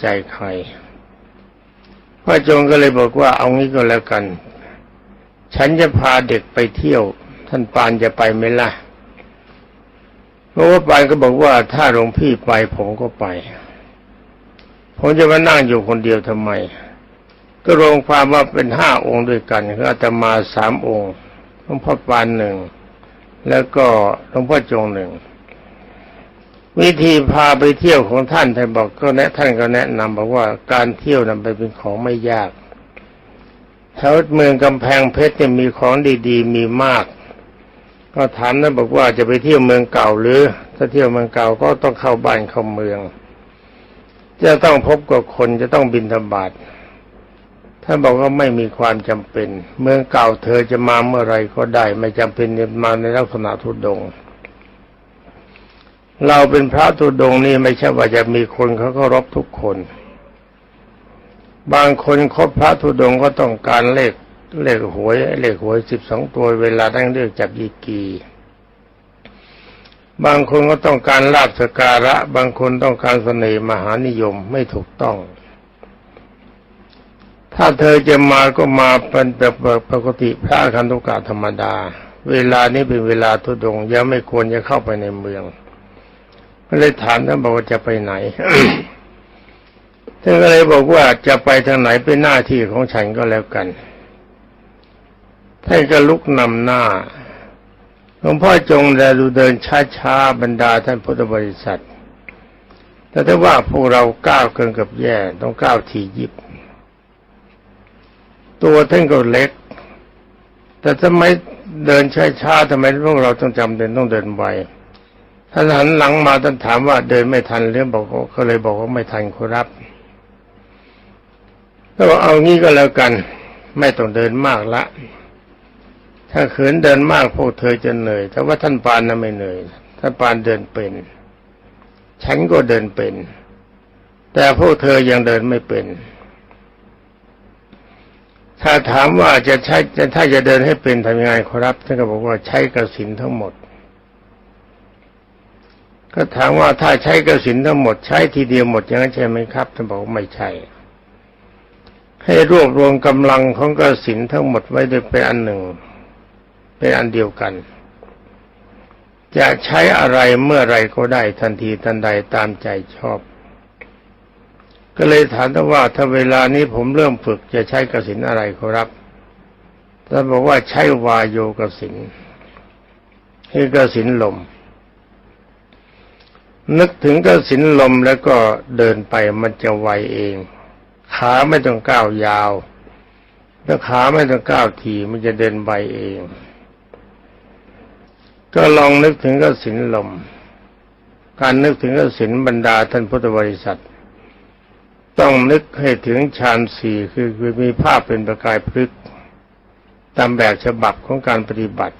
ใจใครพระจงก็เลยบอกว่าเอางี้ก็แล้วกัน ฉันจะพาเด็กไปเที่ยว ท่านปานจะไปไหมล่ะเพราะว่าปานก็บอกว่าถ้าหลวงพี่ไปผมก็ไป ผมจะมานั่งอยู่คนเดียวทำไม ก็รวมความว่าเป็นห้าองค์ด้วยกันคืออาตมาสามองค์หลวงพ่อปานหนึ่งแล้วก็หลวงพ่อจงหนึ่ง วิธีพาไปเที่ยวของท่านท่านบอกก็แนะท่านก็แนะนำบอกว่าการเที่ยวนั้นเป็นของไม่ยากแถวเมืองกำแพงเพชรเนี่ยมีของดีๆ มีมาก ก็ถามท่านบอกว่าจะไปเที่ยวเมืองเก่าหรือ ถ้าเที่ยวเมืองเก่าก็ต้องเข้าบ้านเข้าเมือง จะต้องพบกับคนจะต้องบินธบาตท่านบอกว่าไม่มีความจำเป็น เมืองเก่าเธอจะมาเมื่อไรก็ได้ ไม่จำเป็นมาในลักษณะทุดงค์ เราเป็นพระทุดงค์นี่ไม่ใช่ว่าจะมีคนเขาเคารพทุกคน บางคนคบพระทุดงค์ก็ต้องการเลขเลขหวยเลขหวยสิบสองตัวเวลาตั้งเลือกจับยีกีบางคนก็ต้องการลาบสการะ บางคนต้องการเสน่ห์มหานิยมไม่ถูกต้อง ถ้าเธอจะมาก็มาเป็นแบบปกติพระคันธุกะธรรมดา เวลานี้เป็นเวลาทุดงค์ยังไม่ควรจะเข้าไปในเมือง ก็เลยถามท่านบอกว่าจะไปไหนท่านก็เลยบอกว่าจะไปทางไหนเป็นหน้าที่ของฉันก็แล้วกันท่านก็ลุกนำหน้าหลวงพ่อจงแลดูเดินช้าๆบรรดาท่านพุทธบริษัท แต่ถ้าว่าพวกเราก้าวเกินกับแย่ต้องก้าวทียิบ ตัวท่านก็เล็ก แต่ทำไมเดินช้าๆทำไมพวกเราต้องจำเป็นต้องเดินไว ท่านหันหลังมาท่านถามว่าเดินไม่ทันหรือบอกก็เลยบอกว่าไม่ทันครับแล้วเอางี้ก็แล้วกัน ไม่ต้องเดินมากละ ถ้าเขืนเดินมากพวกเธอจะเหนื่อยแต่ว่าท่านปานน่ะไม่เหนื่อยท่านปานเดินเป็น ฉันก็เดินเป็น แต่พวกเธอยังเดินไม่เป็น ถ้าถามว่าจะใช้จะถ้าจะเดินให้เป็นทำยังไงครับท่านก็บอกว่าใช้กระสินทั้งหมด ก็ถามว่าถ้าใช้กระสินทั้งหมดใช้ทีเดียวหมดอย่างนั้นใช่ไหมครับท่านบอกว่าไม่ใช่ ให้รวบรวมกำลังของกระสินทั้งหมดไว้โดยเป็นอันหนึ่งเป็นอันเดียวกัน จะใช้อะไรเมื่อไรก็ได้ทันทีทันใดตามใจชอบ ก็เลยถามท่านว่าถ้าเวลานี้ผมเริ่มฝึกจะใช้กสินอะไรครับท่านบอกว่าใช้วายโยกสินคือกสินลม นึกถึงก็สินลมแล้วก็เดินไปมันจะไวเอง ขาไม่ต้องก้าวยาว แล้วขาไม่ต้องก้าวทีมันจะเดินไปเอง ก็ลองนึกถึงก็สินลม การนึกถึงก็สินบรรดาท่านพุทธบริษัท ต้องนึกให้ถึงฌานสี่คือคือมีภาพเป็นประกายพลึกตามแบบฉบับของการปฏิบัติ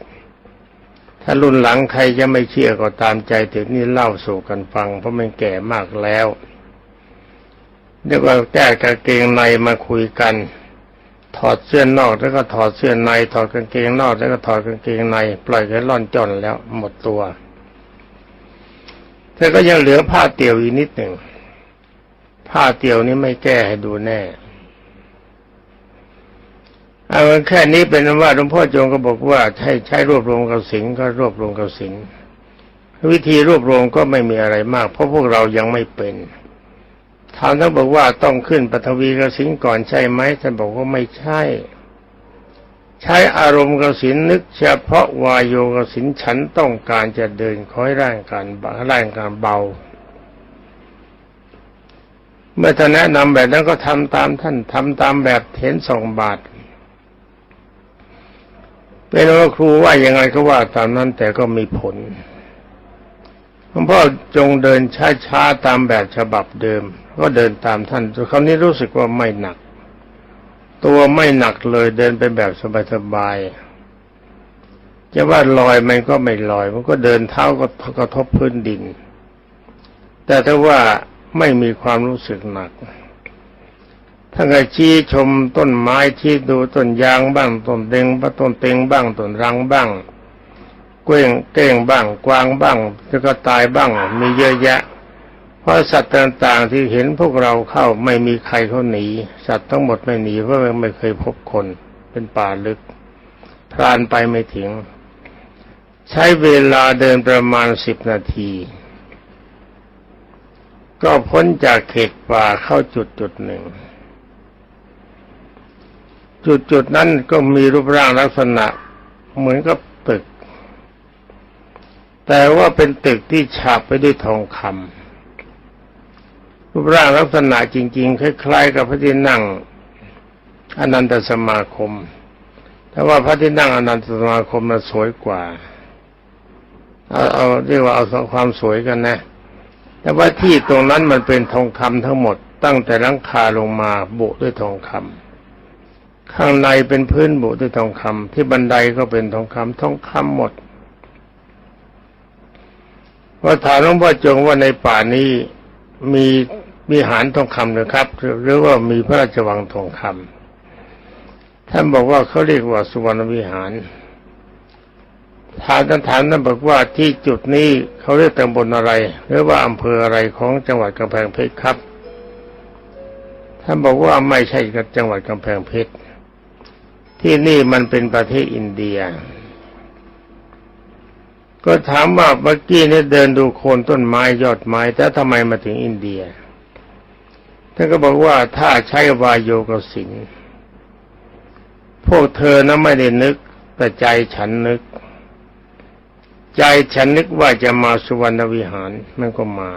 ถ้ารุ่นหลังใครจะไม่เชื่อก็ตามใจถึงนี่เล่าสู่กันฟัง เพราะมันแก่มากแล้วเรียกว่าแก้กางเกงในมาคุยกัน ถอดเสื้อนอกแล้วก็ถอดเสื้อใน ถอดกางเกงนอกแล้วก็ถอดกางเกงใน ปล่อยกันล่อนจอนแล้วหมดตัวแต่ก็ยังเหลือผ้าเตี่ยวอีกนิดหนึ่งผ้าเตี่ยวนี้ไม่แก้ให้ดูแน่ เอาแค่นี้เป็นว่าหลวงพ่อจงก็บอกว่าใช้ใช้รวบรวมกับสิงก็รวบรวมกับสิงวิธีรวบรวมก็ไม่มีอะไรมาก เพราะพวกเรายังไม่เป็นถามท่านบอกว่าต้องขึ้นปฐวีกสินก่อนใช่ไหมท่านบอกว่าไม่ใช่ ใช้อารมณ์กสินนึกเฉพาะวายโยกสินฉันต้องการจะเดินคอยร่างการร่างการเบา เมื่อท่านแนะนำแบบนั้นก็ทำตามท่านทำตามแบบเห็นสองบาท เป็นว่าครูว่ายังไงก็ว่าตามนั้นแต่ก็มีผลหลวงพ่อจงเดินช้าๆตามแบบฉบับเดิม ก็เดินตามท่านคราวนี้รู้สึกว่าไม่หนัก ตัวไม่หนักเลยเดินเป็นแบบสบายๆจะว่าลอยมันก็ไม่ลอย มันก็เดินเท้าก็กระทบพื้นดิน แต่ถ้าว่าไม่มีความรู้สึกหนัก ท่านก็ชี้ชมต้นไม้ชี้ดูต้นยางบ้างต้นเต็งบ้างต้นเต็งบ้างต้นรังบ้างเก้งเก้งบ้างกวางบ้างแล้วก็ตายบ้างมีเยอะแยะ เพราะสัตว์ต่างๆที่เห็นพวกเราเข้าไม่มีใครเขาหนี สัตว์ทั้งหมดไม่หนีเพราะไม่เคยพบคนเป็นป่าลึกพรานไปไม่ถึง ใช้เวลาเดินประมาณสิบนาที ก็พ้นจากเขตป่าเข้าจุดจุดหนึ่ง จุดจุดนั้นก็มีรูปร่างลักษณะเหมือนกับตึก แต่ว่าเป็นตึกที่ฉาบไปด้วยทองคำรูปร่างลักษณะจริง ๆ คล้ายๆ กับพระที่นั่งอนันตสมาคม แต่ว่าพระที่นั่งอนันตสมาคมมันสวยกว่า เอาเอาเรียกว่าเอาความสวยกันนะ แต่ว่าที่ตรงนั้นมันเป็นทองคำทั้งหมด ตั้งแต่หลังคาลงมาโบด้วยทองคำ ข้างในเป็นพื้นบกด้วยทองคำที่บันไดก็เป็นทองคำทองคำหมดว่าถามหลวงพ่อจงว่าในป่านี้มีมีหารทองคำหรือครับ หรือว่ามีพระราชวังทองคำท่านบอกว่าเขาเรียกว่าสุวรรณวิหารถามท่านถามท่านบอกว่าที่จุดนี้เขาเรียกตำบลอะไร หรือว่าอำเภออะไรของจังหวัดกำแพงเพชรครับ ท่านบอกว่าไม่ใช่กับจังหวัดกำแพงเพชร ที่นี่มันเป็นประเทศอินเดีย ก็ถามว่าเมื่อกี้นี่เดินดูโคนต้นไม้ยอดไม้แต่ทำไมมาถึงอินเดียท่านก็บอกว่าถ้าใช้วายโยกสินพวกเธอนะไม่ได้นึกแต่ใจฉันนึก ใจฉันนึกว่าจะมาสุวรรณวิหารมันก็มา